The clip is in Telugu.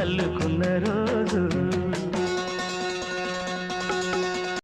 అల్లుకున్న రోజు.